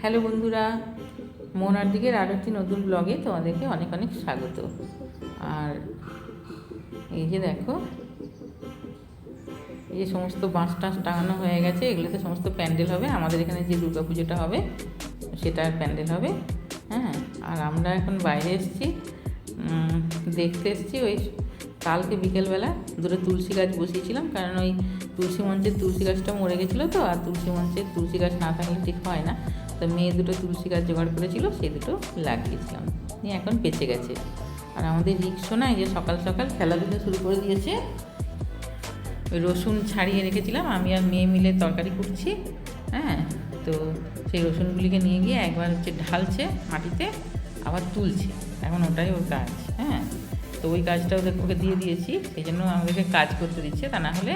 Hello বন্ধুরা, মোনার দিকের আরও একটি নতুন ব্লগে তোমাদেরকে অনেক অনেক স্বাগত। আর এই যে দেখো, এই যে সমস্ত বাঁশ টাঁশ টাঙানো হয়ে গেছে, এগুলোতে সমস্ত প্যান্ডেল হবে। আমাদের এখানে যে দুর্গা পুজোটা হবে সেটার প্যান্ডেল হবে। হ্যাঁ আর আমরা এখন বাইরে এসেছি দেখতে এসেছি ওই কালকে বিকেলবেলা। দুটো তুলসী গাছ বসিয়েছিলাম, কারণ ওই তুলসী মঞ্চের তুলসী গাছটা মরে গেছিল তো, আর তুলসী মঞ্চের তুলসী গাছ না থাকলে ঠিক হয় না। তো মেয়ে দুটো তুলসী গাছ জোগাড় করেছিল সেই দুটো লাগিয়েছিলাম। নিয়ে এখন বেঁচে গেছে। আর আমাদের রিক্সো না, এই যে সকাল সকাল খেলাধুলা শুরু করে দিয়েছে। ওই রসুন ছাড়িয়ে রেখেছিলাম, আমি আর মেয়ে মিলে তরকারি করছি হ্যাঁ? তো সেই রসুনগুলিকে নিয়ে গিয়ে একবার হচ্ছে ঢালছে মাটিতে, আবার তুলছে। এখন ওটাই ওর কাজ হ্যাঁ? তো ওই কাজটা ওদের ওকে দিয়ে দিয়েছি সেই জন্য আমাদেরকে কাজ করতে দিচ্ছে, তা না হলে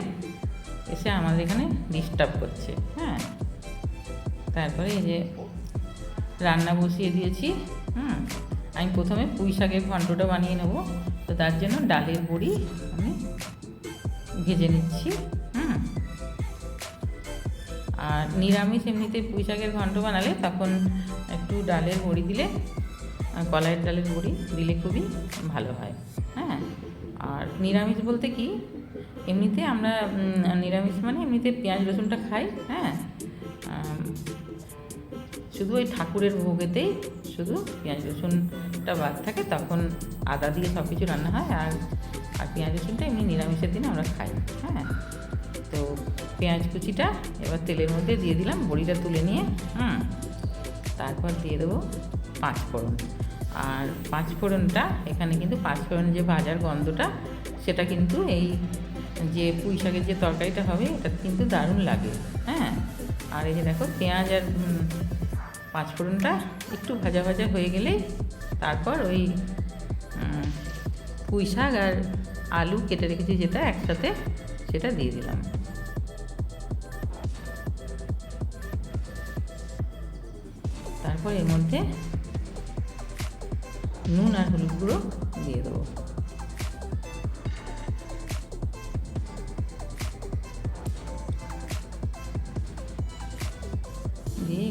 এসে আমাদের এখানে ডিস্টার্ব করছে হ্যাঁ। তারপরে এই যে রান্না বসিয়ে দিয়েছি, হুম। আমি প্রথমে পুঁই শাকের ঘন্টটা বানিয়ে নেব, তো তার জন্য ডালের বড়ি আমি ভেজে নিচ্ছি, হুম। আর নিরামিষ এমনিতে পুঁই শাকের ঘন্ট বানালে তখন একটু ডালের বড়ি দিলে কলাইয়ের ডালের বড়ি দিলে খুবই ভালো হয় হ্যাঁ। আর নিরামিষ বলতে কি এমনিতে আমরা নিরামিষ মানে এমনিতে পেঁয়াজ, রসুনটা খাই হ্যাঁ? শুধু ওই ঠাকুরের ভোগেতেই শুধু পেঁয়াজ, রসুনটা বাদ থাকে, তখন আদা দিয়ে সব কিছু রান্না হয়, আর আর পেঁয়াজ, রসুনটা এমনি নিরামিষের দিনে আমরা খাই হ্যাঁ? তো পেঁয়াজ কুচিটা এবার তেলের মধ্যে দিয়ে দিলাম, বড়িটা তুলে নিয়ে, হুম? তারপর দিয়ে দেবো পাঁচ ফোড়ন আর পাঁচ ফোড়নটা এখানে কিন্তু পাঁচ ফোড়ন যে ভাজার গন্ধটা, সেটা কিন্তু এই যে পুঁই শাকের যে তরকারিটা হবে এটা কিন্তু দারুণ লাগে। হ্যাঁ? আর এই যে দেখো পেঁয়াজ আর উম, পাঁচ ফোড়নটা একটু ভাজা ভাজা হয়ে গেলে তারপর ওই পুঁই শাক আর আলু কেটে রেখেছি যেটা একসাথে সেটা দিয়ে দিলাম। তারপর এর মধ্যে নুন আর হলুদ গুঁড়ো দিয়ে দেবো।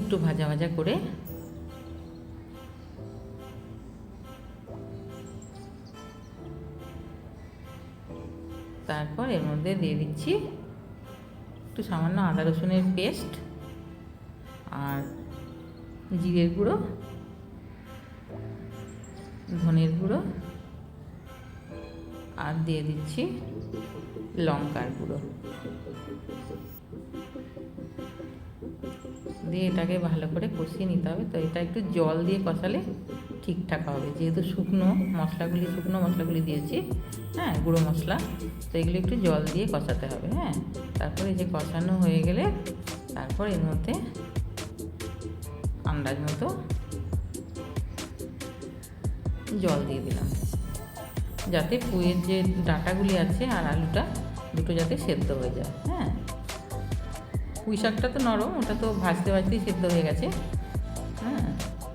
একটু ভাজা ভাজা করে তারপর এর মধ্যে দিয়ে দিচ্ছি একটু সামান্য আদা রসুনের পেস্ট আর জিরের গুঁড়ো, ধনের গুঁড়ো আর দিয়ে দিচ্ছি লঙ্কার গুঁড়ো। দিয়ে এটাকে ভালো করে কষিয়ে নিতে হবে। তো এটা একটু জল দিয়ে কষালে ঠিকঠাক হবে। যেহেতু শুকনো মশলাগুলি শুকনো মশলাগুলি দিয়েছি হ্যাঁ গুঁড়ো মশলা, তো এগুলো একটু জল দিয়ে কষাতে হবে হ্যাঁ। তারপরে যে কষানো হয়ে গেলে তারপর এর মধ্যে আন্দাজ মতো জল দিয়ে দিলাম। যাতে পুয়ের যে ডাঁটাগুলি আছে আর আলুটা, দুটো যাতে সেদ্ধ হয়ে যায় হ্যাঁ। পুঁই শাকটা তো নরম, ওটা তো ভাজতে ভাজতেই সেদ্ধ হয়ে গেছে। হ্যাঁ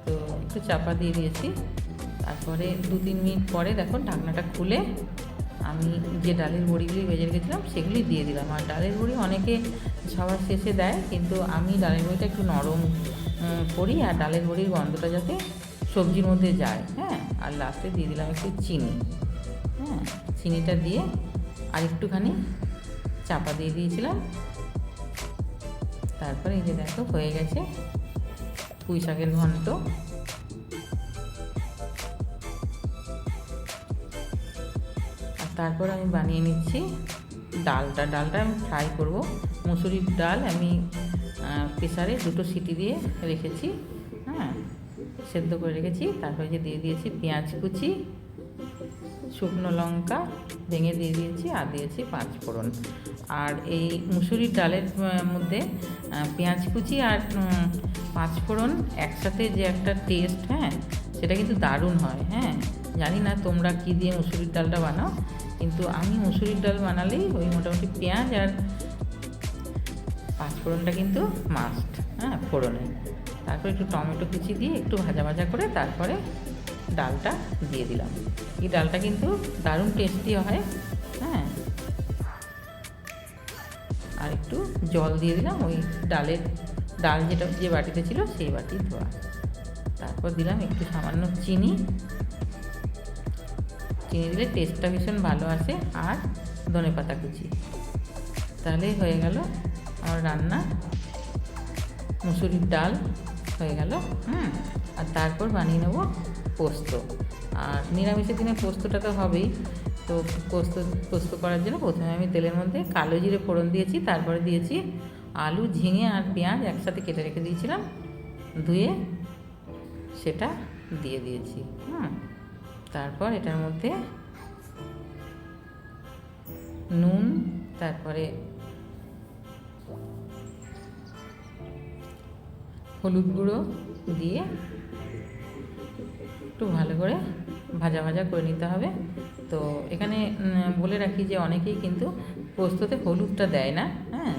তো একটু চাপা দিয়ে দিয়েছি। তারপরে দু তিন মিনিট পরে দেখো ঢাকনাটা খুলে আমি যে ডালের বড়িগুলি ভেজে রেখেছিলাম, সেগুলি দিয়ে দিলাম। আর ডালের বড়ি অনেকে সবার শেষে দেয়, কিন্তু আমি ডালের বড়িটা একটু নরম করি আর ডালের বড়ির গন্ধটা যাতে সবজির মধ্যে যায়। হ্যাঁ আর লাস্টে দিয়ে দিলাম একটু চিনি। হ্যাঁ চিনিটা দিয়ে আর একটুখানি চাপা দিয়ে দিয়েছিলাম। তারপরে এই যে দেখো, হয়ে গেছে পুঁই শাকের ঘন্ট। আর তারপর আমি বানিয়ে নিচ্ছি ডালটা। ডালটা আমি ফ্রাই করব। মুসুরির ডাল আমি প্রেসারে দুটো সিটি দিয়ে রেখেছি হ্যাঁ সেদ্ধ করে রেখেছি। তারপরে যে দিয়ে দিয়েছি পেঁয়াজ কুচি, শুকনো লঙ্কা ভেঙে দিয়ে দিয়েছি আর দিয়েছি পাঁচ ফোড়ন। আর এই মুসুরির ডালের মধ্যে পেঁয়াজ কুচি আর উম, পাঁচ ফোড়ন একসাথে যে একটা টেস্ট হ্যাঁ সেটা কিন্তু দারুণ হয় হ্যাঁ। জানি না তোমরা কি দিয়ে মুসুরির ডালটা বানাও কিন্তু আমি মুসুরির ডাল বানালেই ওই মোটামুটি পেঁয়াজ আর পাঁচ ফোড়নটা কিন্তু মাস্ট হ্যাঁ ফোড়নে। তারপর একটু টমেটো কুচি দিয়ে একটু ভাজা ভাজা করে তারপরে ডালটা দিয়ে দিলাম। এই ডালটা কিন্তু দারুণ টেস্টি হয় হ্যাঁ। আর একটু জল দিয়ে দিলাম, ওই ডালের ডাল যেটা, যে বাটিতে ছিল সেই বাটি ধোয়া। তারপর দিলাম একটু সামান্য চিনি। চিনি দিলে টেস্টটা ভীষণ ভালো আসে আর ধনে পাতা কুচি। তাহলেই হয়ে গেল আমার রান্না। মুসুরির ডাল হয়ে গেল, হুম। আর তারপর বানিয়ে নেব পোস্ত। আর নিরামিষের দিনে পোস্তটা তো হবেই। তো পোস্ত পোস্ত করার জন্য প্রথমে আমি তেলের মধ্যে কালো জিরে ফোড়ন দিয়েছি, তারপরে দিয়েছি আলু, ঝিঙে আর পেঁয়াজ একসাথে কেটে রেখে দিয়েছিলাম, ধুয়ে সেটা দিয়ে দিয়েছি, হুম। তারপর এটার মধ্যে নুন, তারপরে হলুদ গুঁড়ো দিয়ে একটু ভালো করে ভাজা ভাজা করে নিতে হবে। তো এখানে বলে রাখি যে অনেকেই কিন্তু পোস্ততে হলুদটা দেয় না হ্যাঁ?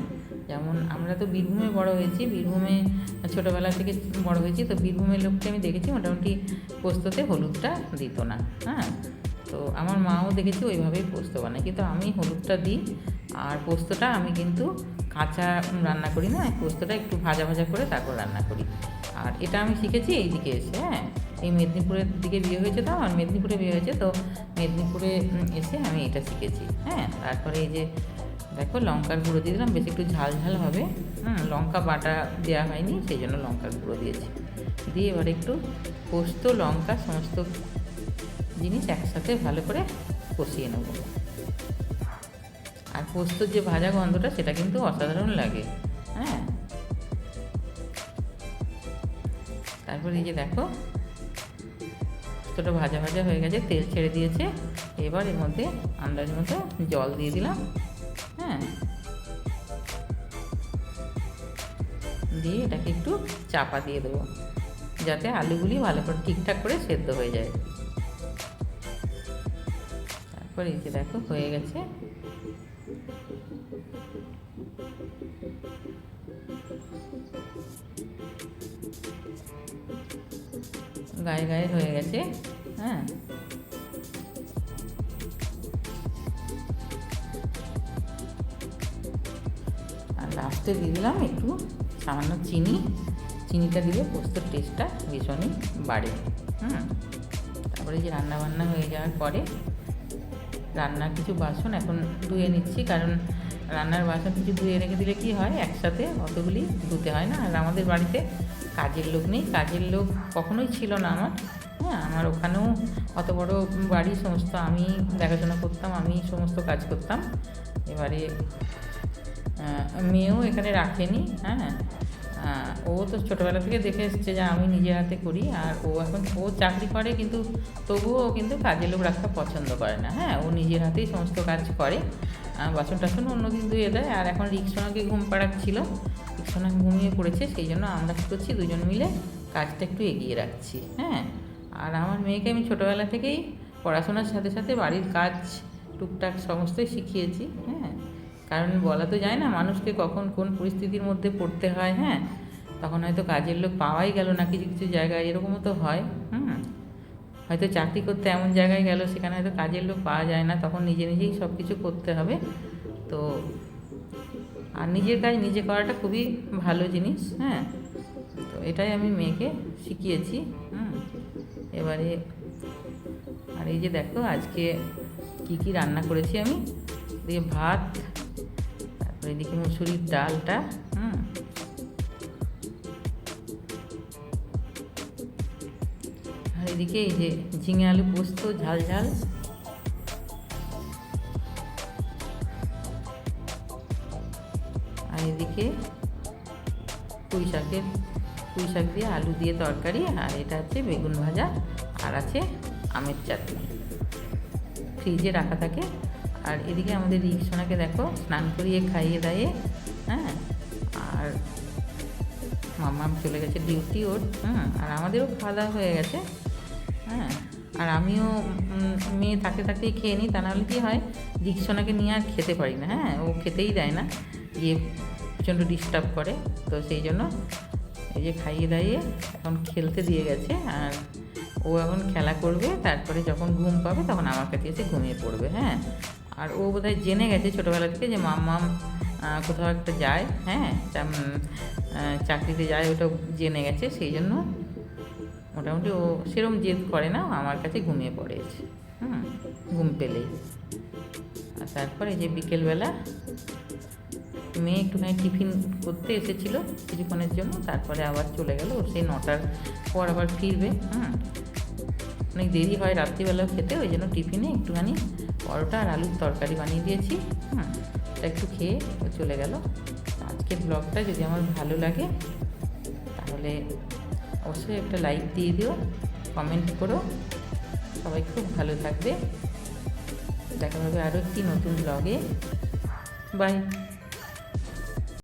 যেমন আমরা তো বীরভূমে বড় হয়েছি, বীরভূমে ছোটোবেলা থেকে বড় হয়েছি, তো বীরভূমের লোককে আমি দেখেছি মোটামুটি পোস্ততে হলুদটা দিত না হ্যাঁ? তো আমার মাও দেখেছি ওইভাবেই পোস্ত বানায়, কিন্তু আমি হলুদটা দিই আর পোস্তটা আমি কিন্তু কাঁচা রান্না করি না, পোস্তটা একটু ভাজা ভাজা করে তারপর রান্না করি। আর এটা আমি শিখেছি এই দিকে এসে হ্যাঁ? এই মেদিনীপুরের দিকে বিয়ে হয়েছে তো, আমার মেদিনীপুরে বিয়ে হয়েছে তো মেদিনীপুরে এসে আমি এটা শিখেছি। হ্যাঁ তারপরে এই যে দেখো লঙ্কার গুঁড়ো দিয়ে দিলাম, বেশ একটু ঝাল ঝাল হবে। হুম, লঙ্কা বাটা দেওয়া হয়নি, সেই জন্য লঙ্কার গুঁড়ো দিয়েছি। দিয়ে এবার একটু পোস্ত, লঙ্কা সমস্ত জিনিস একসাথে ভালো করে কষিয়ে নেব। আর পোস্তর যে ভাজা গন্ধটা, সেটা কিন্তু অসাধারণ লাগে। হ্যাঁ। তারপর এই যে দেখো পোস্তটা ভাজা ভাজা হয়ে গেছে, তেল ছেড়ে দিয়েছে। এবার এর মধ্যে আন্দাজ মতো জল দিয়ে দিলাম। হ্যাঁ। দিয়ে এটাকে একটু চাপা দিয়ে দেবো, যাতে আলুগুলি ভালো করে ঠিকঠাক করে সেদ্ধ হয়ে যায়। তারপর এই যে দেখো, হয়ে গেছে। গায়ে গায়ে হয়ে গেছে হ্যাঁ। আর লাস্টে দিয়ে দিলাম একটু সামান্য চিনি। চিনিটা দিলে পোস্তর টেস্টটা ভীষণই বাড়ে, হুম। তারপরে যে রান্না বান্না হয়ে যাওয়ার পরে রান্নার কিছু বাসন এখন ধুয়ে নিচ্ছি, কারণ রান্নার বাসন কিছু ধুয়ে রেখে দিলে কি হয়, একসাথে অতগুলি ধুতে হয় না। আর আমাদের বাড়িতে কাজের লোক নেই, কাজের লোক কখনোই ছিল না আমার। হ্যাঁ আমার ওখানেও অত বড় বাড়ি সমস্ত আমি দেখাশোনা করতাম, আমি সমস্ত কাজ করতাম। এবারে মেয়েও এখানে রাখেনি হ্যাঁ। ও তো ছোটোবেলা থেকে দেখে এসছে যে আমি নিজের হাতে করি আর ও এখন, ও চাকরি করে কিন্তু তবুও কিন্তু কাজের লোক রাখতে পছন্দ করে না। হ্যাঁ ও নিজের হাতেই সমস্ত কাজ করে। বাসন টাসন অন্য অন্যদিন ধুয়ে দেয়। আর এখন রিক্সোনাকে ঘুম পাড়াচ্ছিল। রিক্সোনা ঘুমিয়ে পড়েছে, সেই জন্য আমরা কী করছি, দুজন মিলে কাজটা একটু এগিয়ে রাখছি। হ্যাঁ আর আমার মেয়েকে আমি ছোটোবেলা থেকেই পড়াশোনার সাথে সাথে বাড়ির কাজ টুকটাক সমস্তই শিখিয়েছি। হ্যাঁ কারণ বলা তো যায় না, মানুষকে কখন কোন পরিস্থিতির মধ্যে পড়তে হয় হ্যাঁ? তখন হয়তো কাজের লোক পাওয়াই গেল না কিছু কিছু জায়গায়, এরকমও তো হয়, হুম? হয়তো চাকরি করতে এমন জায়গায় গেল সেখানে হয়তো কাজের লোক পাওয়া যায় না, তখন নিজে নিজেই সব কিছু করতে হবে। তো আর নিজের কাজ নিজে করাটা খুবই ভালো জিনিস হ্যাঁ? তো এটাই আমি মেয়েকে শিখিয়েছি, হুম? এবারে আর এই যে দেখো, আজকে কি কি রান্না করেছি আমি? দিয়ে ভাত তারপরে এদিকে মুসুরির ডালটা, হুম। আর এদিকে এই যে ঝিঙে আলু পোস্ত, ঝাল ঝাল। আর এদিকে পুঁই শাকের, পুঁই শাক দিয়ে আলু দিয়ে তরকারি, আর এটা হচ্ছে বেগুন ভাজা, আর আছে আমের চাটনি। ফ্রিজে রাখা থাকে আর এদিকে আমাদের রিক্সোনাকে দেখো, স্নান করিয়ে, খাইয়ে দাইয়ে হ্যাঁ? আর মাম্মাম চলে গেছে ডিউটি ওর হ্যাঁ আর আমাদেরও খাওয়া দাওয়া হয়ে গেছে হ্যাঁ? আর আমিও মেয়ে থাকতে থাকতেই খেয়ে নিই, তা নাহলে কী হয় রিক্সোনাকে নিয়ে আর খেতে পারি না হ্যাঁ? ও খেতেই দেয় না, গিয়ে প্রচণ্ড ডিস্টার্ব করে, তো সেই জন্য এই যে খাইয়ে দাইয়ে এখন খেলতে দিয়ে গেছে, আর ও এখন খেলা করবে, তারপরে যখন ঘুম পাবে তখন আমার কাছে এসে ঘুমিয়ে পড়বে হ্যাঁ? আর ও বোধহয় জেনে গেছে ছোটোবেলা থেকে যে মাম মাম কোথাও একটা যায় হ্যাঁ চাকরিতে যায়, ওটা জেনে গেছে, সেই জন্য মোটামুটি ও সেরম জেদ করে না আমার কাছে ঘুমিয়ে পড়েছে হুম, ঘুম পেলেই। আর তারপরে যে বিকেলবেলা মেয়ে একটুখানি টিফিন করতে এসেছিল কিছুক্ষণের জন্য, তারপরে আবার চলে গেল সেই নটার পর আবার ফিরবে, হুম। অনেক দেরি হয় রাত্রিবেলা খেতে, ওই জন্য টিফিনে একটুখানি পরোটা আর আলুর তরকারি বানিয়ে দিয়েছি। হুম ওটা একটু খেয়ে চলে গেল। আজকের ব্লগটা যদি আমার ভালো লাগে, তাহলে অবশ্যই একটা লাইক দিয়ে দিও, কমেন্ট করো। সবাই খুব ভালো থাকবে। দেখা হবে আরও একটি নতুন ব্লগে। বাই।